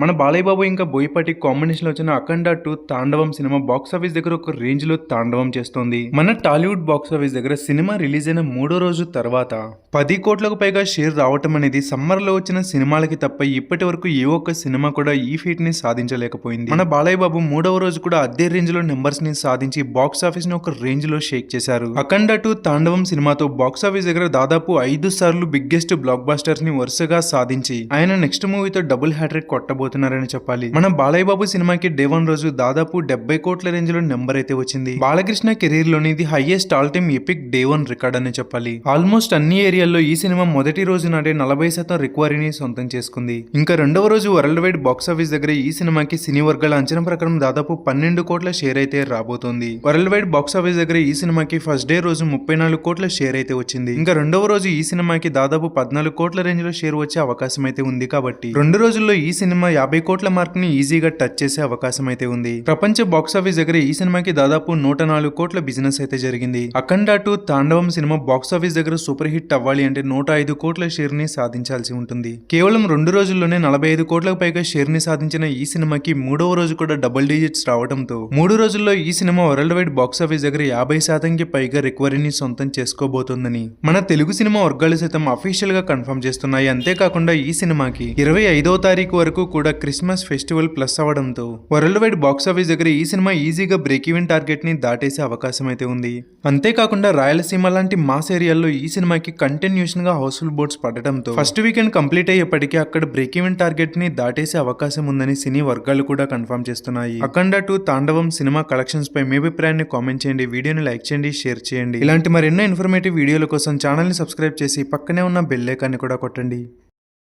మన బాలయ్యబాబు ఇంకా బోయపాటి కాంబినేషన్లో వచ్చిన అఖండ టూ తాండవం సినిమా బాక్స్ ఆఫీస్ దగ్గర ఒక రేంజ్లో తాండవం చేస్తోంది. మన టాలీవుడ్ బాక్స్ ఆఫీస్ దగ్గర సినిమా రిలీజ్ అయిన మూడో రోజు తర్వాత పది కోట్లకు పైగా షేర్ రావటం అనేది సమ్మర్లో వచ్చిన సినిమాలకి తప్ప ఇప్పటి వరకు ఏ ఒక్క సినిమా కూడా ఈ ఫీట్ని సాధించలేకపోయింది. మన బాలయ్య బాబు మూడవ రోజు కూడా అదే రేంజ్లో నెంబర్స్ని సాధించి బాక్స్ ఆఫీస్ని ఒక రేంజ్లో షేక్ చేశారు. అఖండ టూ తాండవం సినిమాతో బాక్స్ ఆఫీస్ దగ్గర దాదాపు ఐదు సార్లు బిగ్గెస్ట్ బ్లాక్ బాస్టర్స్ని వరుసగా సాధించి ఆయన నెక్స్ట్ మూవీతో డబుల్ హ్యాట్రిక్ పోతున్నారని చెప్పాలి. మన బాలయ్య బాబు సినిమాకి డే వన్ రోజు దాదాపు డెబ్బై కోట్ల రేంజ్లో నెంబర్ అయితే వచ్చింది. బాలకృష్ణ కెరీర్లోని ఇది highest all time epic day one record అని చెప్పాలి. ఆల్మోస్ట్ అన్ని ఏరియాల్లో ఈ సినిమా మొదటి రోజు నాటే నలభై శాతం రిక్వైరీని సొంతం చేసుకుంది. ఇంకా రెండవ రోజు వరల్డ్ వైడ్ బాక్స్ ఆఫీస్ దగ్గర ఈ సినిమాకి సినీ వర్గాల అంచనా ప్రకారం దాదాపు పన్నెండు కోట్ల షేర్ అయితే రాబోతోంది. వరల్డ్ వైడ్ బాక్స్ ఆఫీస్ దగ్గర ఈ సినిమాకి ఫస్ట్ డే రోజు ముప్పై నాలుగు కోట్ల షేర్ అయితే వచ్చింది. ఇంకా రెండవ రోజు ఈ సినిమాకి దాదాపు పద్నాలుగు కోట్ల రేంజ్లో షేర్ వచ్చే అవకాశం అయితే ఉంది కాబట్టి రెండు రోజుల్లో ఈ సినిమా యాభై కోట్ల మార్క్ని ఈజీగా టచ్ చేసే అవకాశం అయితే ఉంది. ప్రపంచ బాక్స్ ఆఫీస్ దగ్గర ఈ సినిమాకి దాదాపు నూట నాలుగు కోట్ల బిజినెస్ అయితే జరిగింది. అఖండ టూ తాండవం సినిమా బాక్స్ ఆఫీస్ దగ్గర సూపర్ హిట్ అవ్వాలి అంటే నూట ఐదు కోట్ల షేర్ని సాధించాల్సి ఉంటుంది. కేవలం రెండు రోజుల్లోనే నలభై ఐదు కోట్లకు పైగా షేర్ని సాధించిన ఈ సినిమాకి మూడవ రోజు కూడా డబుల్ డిజిట్స్ రావడంతో మూడు రోజుల్లో ఈ సినిమా వరల్డ్ వైడ్ బాక్స్ ఆఫీస్ దగ్గర యాభై శాతంకి పైగా రికవరీని సొంతం చేసుకోబోతోందని మన తెలుగు సినిమా వర్గాలు సైతం అఫీషియల్గా కన్ఫర్మ్ చేస్తున్నాయి. అంతేకాకుండా ఈ సినిమాకి ఇరవై ఐదవ తారీఖు వరకు కూడా క్రిస్మస్ ఫెస్టివల్ ప్లస్ అవడంతో వరల్డ్ వైడ్ బాక్స్ ఆఫీస్ దగ్గర ఈ సినిమా ఈజీగా బ్రేక్ ఈవెన్ టార్గెట్ని దాటేసే అవకాశం అయితే ఉంది. అంతేకాకుండా రాయలసీమ లాంటి మాస్ ఏరియాల్లో ఈ సినిమాకి కంటిన్యూషన్గా హౌస్ఫుల్ బోర్డ్స్ పడటంతో ఫస్ట్ వీకెండ్ కంప్లీట్ అయ్యేప్పటికీ అక్కడ బ్రేక్ ఈవెన్ టార్గెట్ని దాటేసే అవకాశం ఉందని సినీ వర్గాలు కూడా కన్ఫర్మ్ చేస్తున్నాయి. Akhanda two Thandavam cinema collections పై మీ అభిప్రాయాన్ని కామెంట్ చేయండి. వీడియోని లైక్ చేయండి షేర్ చేయండి. ఇలాంటి మరెన్నో ఇన్ఫర్మేటివ్ వీడియోల కోసం ఛానల్ని సబ్స్క్రైబ్ చేసి పక్కనే ఉన్న బెల్ ఐకాన్ని కూడా కొట్టండి.